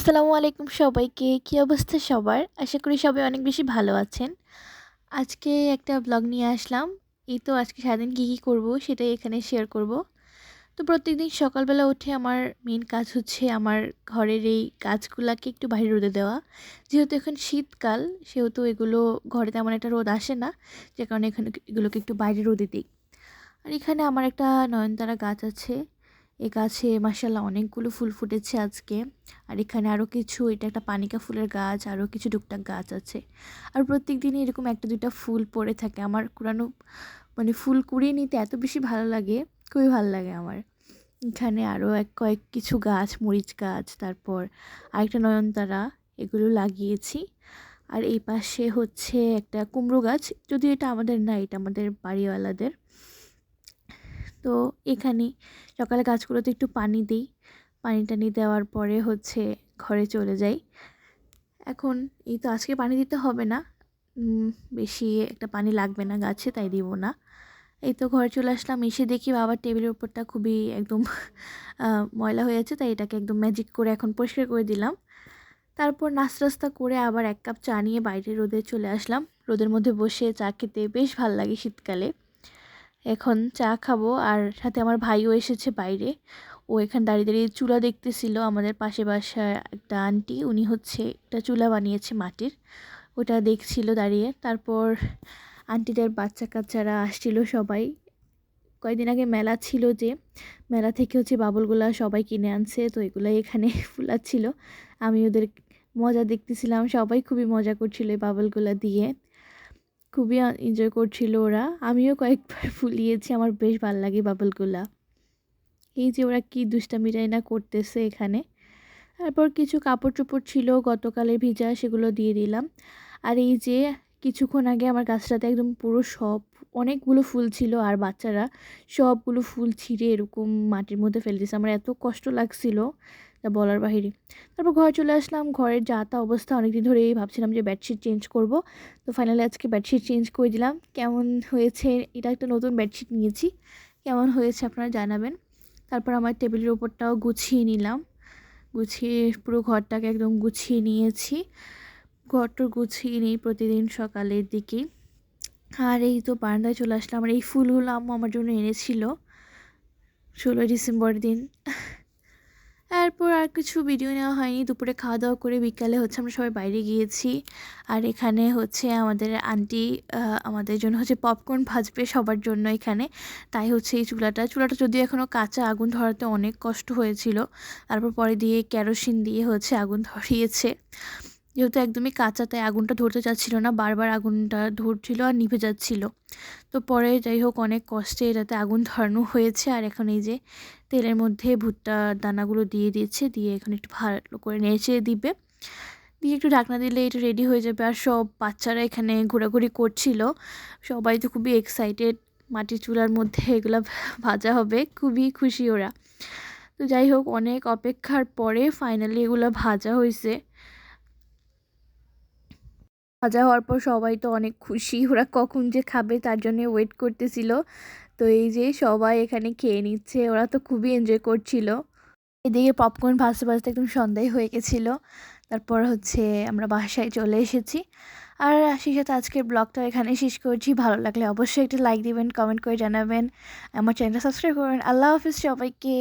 আসসালামু আলাইকুম সবাইকে। কী অবস্থা সবার? আশা করি সবাই অনেক বেশি ভালো আছেন। আজকে একটা ব্লগ নিয়ে আসলাম। এই তো আজকে সারাদিন কী কী করব সেটাই এখানে শেয়ার করব। তো প্রত্যেকদিন সকালবেলা উঠে আমার মেন কাজ হচ্ছে আমার ঘরের এই গাছগুলাকে একটু বাইরে রোদে দেওয়া। যেহেতু এখন শীতকাল, সেহেতু এগুলো ঘরে তেমন একটা রোদ আসে না, যে কারণে এখানে এগুলোকে একটু বাইরে রোদে দিই। আর এখানে আমার একটা নয়নতারা গাছ আছে। এই গাছে মাসাল্লাহ অনেকগুলো ফুল ফুটেছে আজকে। আর এখানে আরও কিছু, এটা একটা পানিকা ফুলের গাছ আরও কিছু টুকটাক গাছ আছে। আর প্রত্যেক দিনই এরকম একটা দুইটা ফুল পড়ে থাকে। আমার কুড়ানো মানে ফুল কুড়িয়ে নিতে এত বেশি ভালো লাগে, খুবই ভালো লাগে আমার। এখানে আরও এক কয়েক কিছু গাছ, মরিচ গাছ, তারপর আরেকটা নয়নতারা, এগুলো লাগিয়েছি। আর এই পাশে হচ্ছে একটা কুমড়ো গাছ, যদিও এটা আমাদের না, এটা আমাদের বাড়িওয়ালাদের। তো এখানে সকালে গাছগুলোতে একটু পানি দিই। পানি টানি দেওয়ার পরে হচ্ছে ঘরে চলে যাই। এখন এই তো আজকে পানি দিতে হবে না। বেশি একটা পানি লাগবে না গাছে, তাই দিব না। এই তো ঘরে চলে আসলাম, এসে দেখি বাবার টেবিলের উপরটা খুবই একদম ময়লা হয়ে আছে, তাই এটাকে একদম ম্যাজিক করে এখন পরিষ্কার করে দিলাম। তারপর নাস্তা রাস্তা করে আবার এক কাপ চা নিয়ে বাইরে রোদে চলে আসলাম। রোদের মধ্যে বসে চা খেতে বেশ ভালো লাগে শীতকালে। এখন চা খাব। আর সাথে আমার ভাইও এসেছে বাইরে। ও এখানে দাঁড়িয়ে দাঁড়িয়ে চুলা দেখতেছিল। আমাদের পাশে বাসায় একটা আন্টি, উনি হচ্ছে একটা চুলা বানিয়েছে মাটির। ওটা দেখছিল দাঁড়িয়ে। তারপর আন্টিদের বাচ্চা কাচ্চারা আসছিল সবাই। কয়েকদিন আগে মেলা ছিল যে, মেলা থেকে হচ্ছে বাবলগুলা সবাই কিনে আনছে। তো এগুলাই এখানে ফুলাচ্ছিল। আমি ওদের মজা দেখতেছিলাম। সবাই খুবই মজা করছিল এই বাবলগুলা দিয়ে। খুবই এনজয় করছিল ওরা। আমিও কয়েকবার ফুলিয়েছি আমার বেশ ভালো লাগে বাবলগুলা। এই যে ওরা কি দুষ্টামিটাই না করতেছে এখানে। তারপর কিছু কাপড় চোপড় ছিল, গতকালের ভিজা, সেগুলো দিয়ে দিলাম। আর এই যে কিছুক্ষণ আগে আমার গাছটাতে একদম পুরো সব, অনেকগুলো ফুল ছিল, আর বাচ্চারা সবগুলো ফুল ছিঁড়ে এরকম মাটির মধ্যে ফেলে দিয়েছে। আমার এত কষ্ট লাগছিল। তা বলার বাহিরে। তারপর ঘরে চলে আসলাম। ঘরের যা তা অবস্থা অনেকদিন ধরেই ভাবছিলাম যে বেডশিট চেঞ্জ করব। তো ফাইনালি আজকে বেডশিট চেঞ্জ করে দিলাম। কেমন হয়েছে? এটা একটা নতুন বেডশিট নিয়েছি। কেমন হয়েছে আপনারা জানাবেন। তারপর আমার টেবিলের ওপরটাও গুছিয়ে নিলাম। গুছিয়ে পুরো ঘরটাকে একদম গুছিয়ে নিয়েছি। ঘরটা গুছিয়ে নিই প্রতিদিন সকালের দিকে। আর এই তো বারান্দায় চলে আসলাম। আর এই ফুলগুলো আম্মু আমার জন্য এনেছিল। ষোলোই ডিসেম্বর দিন। আর কিছু ভিডিও নেওয়া হয়নি। দুপুরে খাওয়া দাওয়া করে বিকালে হচ্ছে আমরা সবাই বাইরে গিয়েছি। আর এখানে হচ্ছে আমাদের আন্টি আমাদের জন্য হচ্ছে পপকর্ন ভাজবে সবার জন্য এখানে। তাই হচ্ছে এই চুলাটা। চুলাটা যদিও এখনও কাঁচা, আগুন ধরাতে অনেক কষ্ট হয়েছিল। তারপর পরে দিয়ে কেরোসিন দিয়ে হচ্ছে আগুন ধরিয়েছে। যেহেতু একদমই কাঁচা, তাই আগুনটা ধরতে চাচ্ছিল না। বারবার আগুনটা ধরছিল আর নিভে যাচ্ছিল। তো পরে যাই হোক, অনেক কষ্টে এটাতে আগুন ধরানো হয়েছে। আর এখন এই যে তেলের মধ্যে ভুট্টা দানাগুলো দিয়ে দিয়েছে, দিয়ে এখন একটু ভালো করে নেড়ে দিবে। দিয়ে একটু ঢাকনা দিলে এটা রেডি হয়ে যাবে। আর সব বাচ্চারা এখানে ঘোরাঘুরি করছিল। সবাই তো খুবই এক্সাইটেড মাটির চুলার মধ্যে এগুলো ভাজা হবে। খুবই খুশি ওরা। তো যাই হোক, অনেক অপেক্ষার পরে ফাইনালি এগুলো ভাজা হয়েছে। ভাজা হওয়ার পর সবাই তো অনেক খুশি। ওরা কখন যে খাবে তার জন্য ওয়েট করতেছিল। তো এই যে সবাই এখানে খেয়ে নিচ্ছে। ওরা তো খুবই এনজয় করছিল। এদিকে পপকর্ন ভাজতে ভাজতে একদম সন্ধ্যায় হয়ে গেছিল। তারপর হচ্ছে আমরা বাসায় চলে এসেছি। আর সেই সাথে আজকের ব্লগটা এখানে শেষ করছি। ভালো লাগলে অবশ্যই একটা লাইক দিবেন কমেন্ট করে জানাবেন। আমার চ্যানেলটা সাবস্ক্রাইব করবেন। আল্লাহ হাফিজ সবাইকে।